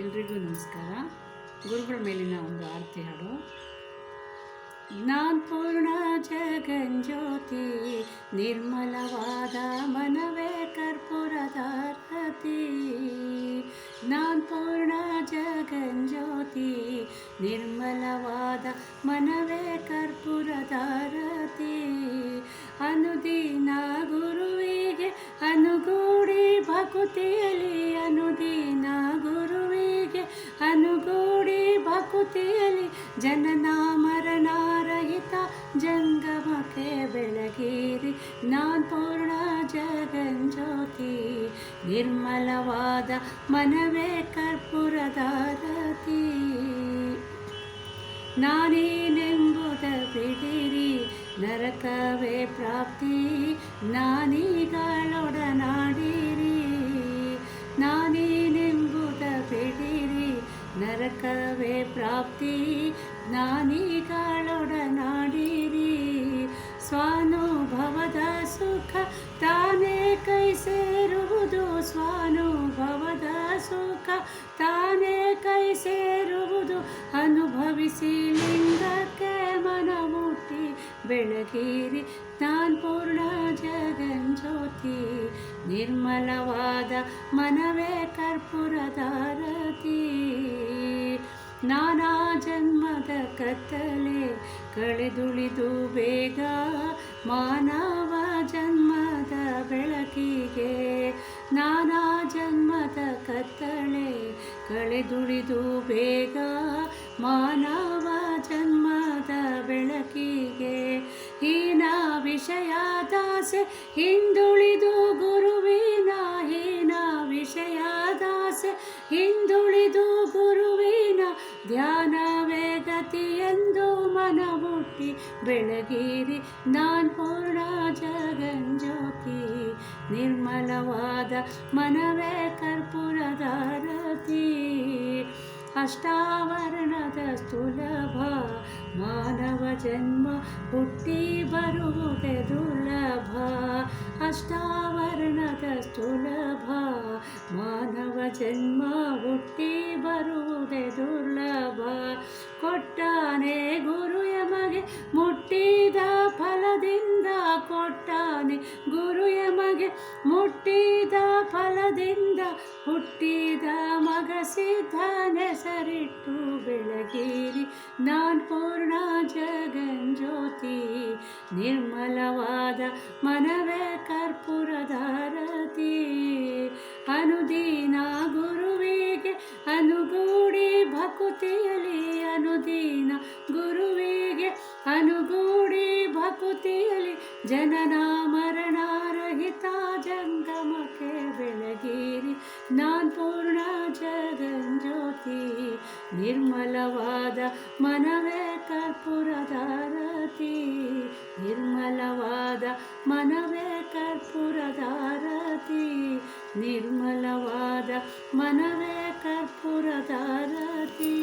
ಎಲ್ರಿಗೂ ನಮಸ್ಕಾರ. ಗುರುಗಳ ಮೇಲಿನ ಒಂದು ಆರತಿ ಹಾಡು. ಪೂರ್ಣ ಜಗಂಜ್ಯೋತಿ ನಿರ್ಮಲವಾದ ಮನವೇ ನಾನ್ ಪೂರ್ಣ ಜಗಂಜ್ಯೋತಿ ನಿರ್ಮಲವಾದ ಮನವೇ ಕರ್ಪೂರದಾರತಿ ಅನುದಿನ ಗುರುವಿಗೆ ಅನುಗೂಡಿ ಭಕುತಿಯಲ್ಲಿ, ಅನುದಿನ ಭಕುತಿಯಲಿ ಜನನ ಮರಣಾರಹಿತ ಜಂಗಮಕ್ಕೆ ಬೆಳಗಿರಿ. ನಾನ್ ಪೂರ್ಣ ಜಗಂಜ್ಯೋತಿ ನಿರ್ಮಲವಾದ ಮನವೇ ಕರ್ಪೂರದಾರತಿ ನಾನೇನೆಂಬುದ ಬಿಡಿರಿ, ನರಕವೇ ಪ್ರಾಪ್ತಿ. ನಾನೀಗಳೊಡನಾಡಿರಿ ನಾನೇನೆಂಬುದ ಪ್ರಾಪ್ತಿ ನಾನೀಗಳೊಡನಾಡಿರಿ ಸ್ವಾನುಭವದ ಸುಖ ತಾನೇ ಕೈ ಸೇರುವುದು. ಸ್ವಾನುಭವದ ಸುಖ ತಾನೇ ಕೈ ಸೇರುವುದು. ಅನುಭವಿಸಿ ಲಿಂಗಕ್ಕೆ ಮನ ಮುಟ್ಟಿ ಬೆಳಗಿರಿ. ಜ್ಞಾನಪೂರ್ಣ ಪೂರ್ಣ ಜಗಂಜ್ಯೋತಿ ನಿರ್ಮಲವಾದ ಮನವೇ ಕರ್ಪೂರದಾರತಿ ನಾನಾ ಜನ್ಮದ ಕತ್ತಲೆ ಕಳೆದುಳಿದು ಬೇಗ ಮಾನವ ಜನ್ಮದ ಬೆಳಕಿಗೆ. ನಾನಾ ಜನ್ಮದ ಕತ್ತಳೆ ಕಳೆದುಳಿದು ಬೇಗ ಮಾನವ ಜನ್ಮದ ಬೆಳಕಿಗೆ. ಹೀನ ವಿಷಯದಾಸೆ ಹಿಂದುಳಿದು ಗುರುವಿನ ಹೀನ ವಿಷಯ ವಿಷಯದಾಸೆ ಹಿಂದುಳಿದು ಧ್ಯಾನವೇ ಗತಿಯೆಂದು ಮನ ಮುಟ್ಟಿ ಬೆಳಗಿರಿ ನಾನ್ ಪೂರ್ಣ ಜಗಂಜ್ಯೋತಿ ನಿರ್ಮಲವಾದ ಮನವೇ ಕರ್ಪೂರದಾರತಿ ಅಷ್ಟಾವರಣದ ಸುಲಭ ಮಾನವ ಜನ್ಮ ಹುಟ್ಟಿ ಬರುವುದೇ ದುರ್ಲಭ. ಅಷ್ಟಾವರಣದ ಕೊಟ್ಟಾನೆ ಗುರು ಯಮಗೆ, ಮುಟ್ಟಿದ ಫಲದಿಂದ ಕೊಟ್ಟಾನೆ ಗುರು ಯಮಗೆ, ಮುಟ್ಟಿದ ಫಲದಿಂದ ಹುಟ್ಟಿದ ಮಗ ಸಿದ್ಧನೆಸರಿಟ್ಟು ಬೆಳಗಿರಿ. ನಾನ್ ಪೂರ್ಣ ಜಗಂಜ್ಯೋತಿ ನಿರ್ಮಲವಾದ ಮನವೇ ಕರ್ಪುರಧಾರತಿ. ಅನುದಿನ ಗುರುವಿಗೆ ಅನುದಿನ ಗುರುವಿಗೆ ಅನುಗೂಡಿ ಭಕುತಿಯಲಿ ಜನನ ಮರಣರಹಿತ ಜಂಗಮಕ್ಕೆ ಬೆಳಗಿರಿ. ನಾನ್ ಪೂರ್ಣ ಜಗಂಜ್ಯೋತಿ, ನಿರ್ಮಲವಾದ ಮನವೇ ಕರ್ಪುರದಾರತಿ ನಿರ್ಮಲವಾದ ಮನವೇ ಕರ್ಪುರದಾರತಿ ನಿರ್ಮಲವಾದ ಮನವೇ ಕರ್ಪೂರದಾರತಿ